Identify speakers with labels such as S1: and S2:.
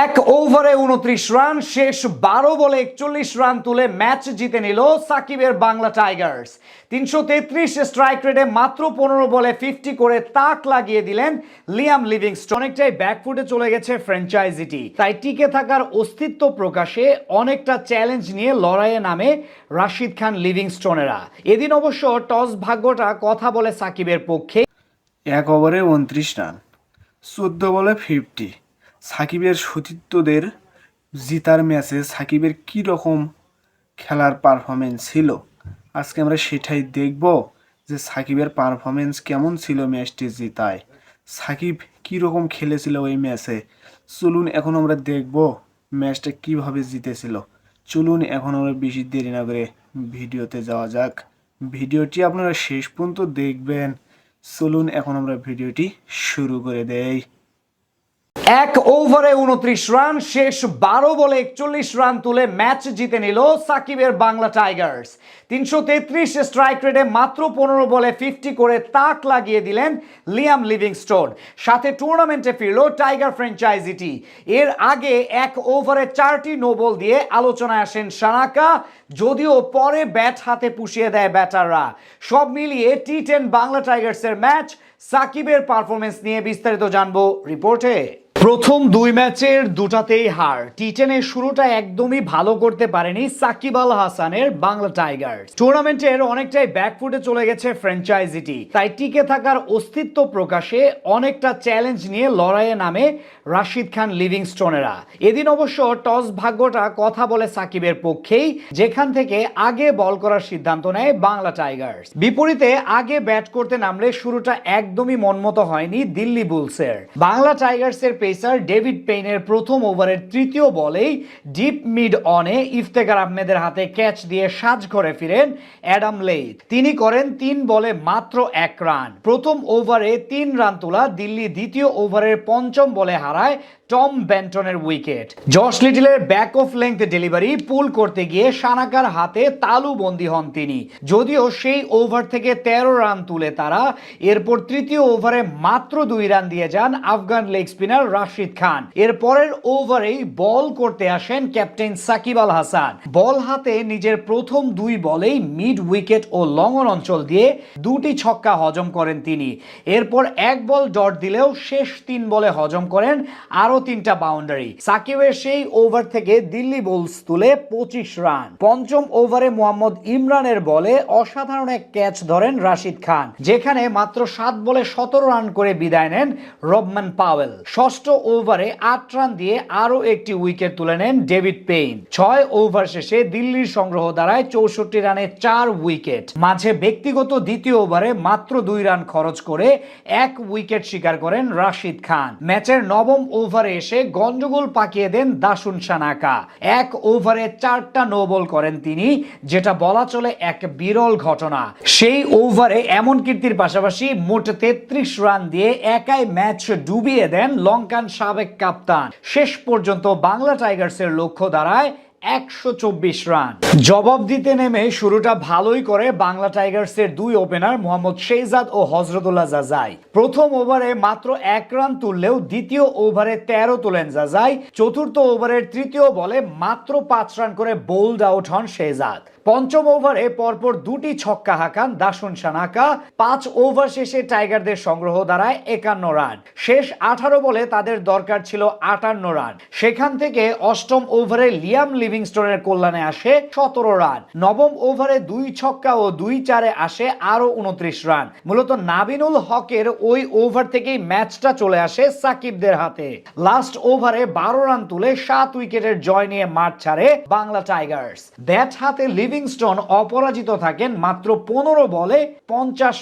S1: এক ওভারে উনত্রিশ রান, শেষ বারো বলে একচল্লিশ রান তুলে ম্যাচ জিতে নিল সাকিবের বাংলা টাইগার্স। তিনশো তেত্রিশ স্ট্রাইক রেটে মাত্র পনেরো বলে ফিফটি করে তাক লাগিয়ে দিলেন লিয়াম লিভিংস্টন। অনেকটাই ব্যাকফুটে চলে গেছে ফ্র্যাঞ্চাইজিটি। তাই টিকে থাকার অস্তিত্ব প্রকাশে অনেকটা চ্যালেঞ্জ নিয়ে লড়াইয়ে নামে রাশিদ খান লিভিংস্টনেরা। এদিন অবশ্য টস ভাগ্যটা কথা বলে সাকিবের পক্ষে।
S2: এক ওভারে উনত্রিশ রান, চোদ্দ বলে ফিফটি। সাকিবের সতীর্থদের জিতার ম্যাচে সাকিবের কী রকম খেলার পারফরমেন্স ছিল? আজকে আমরা সেটাই দেখব যে সাকিবের পারফরমেন্স কেমন ছিল ম্যাচটি জিতায়। সাকিব কী রকম খেলেছিল ওই ম্যাচে? চলুন এখন আমরা দেখব ম্যাচটা কীভাবে জিতেছিল। চলুন এখন আমরা বেশি দেরি না করে ভিডিওতে যাওয়া যাক। ভিডিওটি আপনারা শেষ পর্যন্ত দেখবেন। চলুন এখন আমরা ভিডিওটি শুরু করে দেই।
S1: এক ওভারে উনত্রিশ রান, শেষ বারো বলে একচল্লিশ রান তুলে ম্যাচ জিতে নিল সাকিবের বাংলা টাইগার্স। তিনশো তেত্রিশ স্ট্রাইক রেটে মাত্র পনেরো বলে ফিফটি করে তাক লাগিয়ে দিলেন লিয়াম লিভিংস্টোন। সাথে টুর্নামেন্টে ফিরল টাইগার ফ্র্যাঞ্চাইজিটি। এর আগে এক ওভারে চারটি নো বল দিয়ে আলোচনায় আসেন সানাকা, যদিও পরে ব্যাট হাতে পুষিয়ে দেয় ব্যাটাররা। সব মিলিয়ে টি টেন বাংলা টাইগার্সের ম্যাচ সাকিবের পারফরমেন্স নিয়ে বিস্তারিত জানব রিপোর্টে প্রথম দুই ম্যাচের দুটাতেই হার। টি টেনের শুরুটা একদমই ভালো করতে পারেনি সাকিব আল হাসানের বাংলা টাইগার্স। টুর্নামেন্টের অনেকটাই ব্যাকফুটে চলে গেছে ফ্র্যাঞ্চাইজিটি তাই টিকে থাকার অস্তিত্ব প্রকাশে অনেকটা চ্যালেঞ্জ নিয়ে লড়াইয়ে নামে রাশিদ খান লিভিংস্টোনেরা। এদিন অবশ্য টস ভাগ্যটা কথা বলে সাকিবের পক্ষেই, যেখান থেকে আগে বল করার সিদ্ধান্ত নেয় বাংলা টাইগার্স। বিপরীতে আগে ব্যাট করতে নামলে শুরুটা একদমই মনমতো হয়নি দিল্লি বুলসের। বাংলা টাইগার্সের পেসার ডেভিড পেইনের প্রথম ওভারের তৃতীয় বলেই ডিপ মিড অনে ইফতেকার আহমেদের হাতে ক্যাচ দিয়ে সাজ ঘরে ফিরেন অ্যাডাম লেইথ। তিনি করেন তিন বলে মাত্র এক রান। প্রথম ওভারে তিন রান তোলা দিল্লি দ্বিতীয় ওভারের পঞ্চম বলে হারায় টম ব্যান্টনের wicket. Josh লিটিলের back of length delivery pull করতে গিয়ে সানাকার হাতে তালু বন্দী হন তিনি। যদিও সেই ওভার থেকে তেরো রান তুলে তারা, এরপর তৃতীয় ওভারে মাত্র দুই রান দিয়ে যান Afghan leg spinner Rashid Khan. এর পরের ওভারেই বল করতে আসেন ক্যাপ্টেন সাকিব আল হাসান। বল হাতে নিজের প্রথম দুই বলেই মিড উইকেট ও লঙ্গন অঞ্চল দিয়ে দুটি ছক্কা হজম করেন তিনি। এরপর এক বল ডট দিলেও শেষ তিন বলে হজম করেন আরও তিনটা বাউন্ডারি। সাকিবের সেই ওভার থেকে দিল্লি বুলস তুলে পঁচিশ রান। পঞ্চম ওভারে মোহাম্মদ ইমরানের বলে অসাধারণ এক ক্যাচ ধরেন রাশিদ খান, যেখানে মাত্র সাত বলে সতেরো রান করে বিদায় নেন রবমান পাওয়েল। ষষ্ঠ ওভারে আট রান দিয়ে আরও একটি উইকেট তুলে নেন ডেভিড পেইন। ছয় ওভার শেষে দিল্লির সংগ্রহ দ্বারায় চৌষট্টি রানে চার উইকেট। মাঝে ব্যক্তিগত দ্বিতীয় ওভারে মাত্র দুই রান খরচ করে এক উইকেট শিকার করেন রাশিদ খান। ম্যাচের নবম ওভারে এসে গন্ডগোল পাকিয়ে দেন দাসুন সানাকা। এক ওভারে চারটা নো বল করেন তিনি, যেটা বলা চলে এক বিরল ঘটনা। সেই ওভারে এমন কীর্তির পাশাপাশি মোট তেত্রিশ রান দিয়ে একাই ম্যাচ ডুবিয়ে দেন লঙ্কান সাবেক কাপ্তান। শেষ পর্যন্ত বাংলা টাইগার্সের লক্ষ্য দাঁড়ায় একশো চব্বিশ রান। জবাব দিতে নেমে শুরুটা ভালোই করে বাংলা টাইগার্সের দুই ওপেনার মোহাম্মদ শেহজাদ ও হজরতুল্লাহ জাজাই। প্রথম ওভারে মাত্র এক রান তুললেও দ্বিতীয় ওভারে তেরো তোলেন জাজাই। চতুর্থ ওভারের তৃতীয় বলে মাত্র পাঁচ রান করে বোল্ড আউট হন শেহজাদ। পঞ্চম ওভারে পরপর দুটি ছক্কা হাঁকান দাসুন সানাকা। পাঁচ ওভার শেষে টাইগারদের সংগ্রহ দাঁড়ায় একান্ন রান। শেষ আঠারো বলে তাদের দরকার ছিল আটান্ন রান। সেখান থেকে অষ্টম ওভারে লিয়াম লিভিংস্টোনের কল্যাণে আসে সতেরো রান। নবম ওভারে দুই ছক্কা ও দুই চারে আসে আরও উনত্রিশ রান। মূলত নাবিনুল হকের ওই ওভার থেকেই ম্যাচটা চলে আসে সাকিবদের হাতে। লাস্ট ওভারে বারো রান তুলে সাত উইকেটের জয় নিয়ে মাঠ ছাড়ে বাংলা টাইগার্স। ব্যাট হাতে লিভিংস্টোন অপরাজিত থাকেন মাত্র পনেরো বলে পঞ্চাশ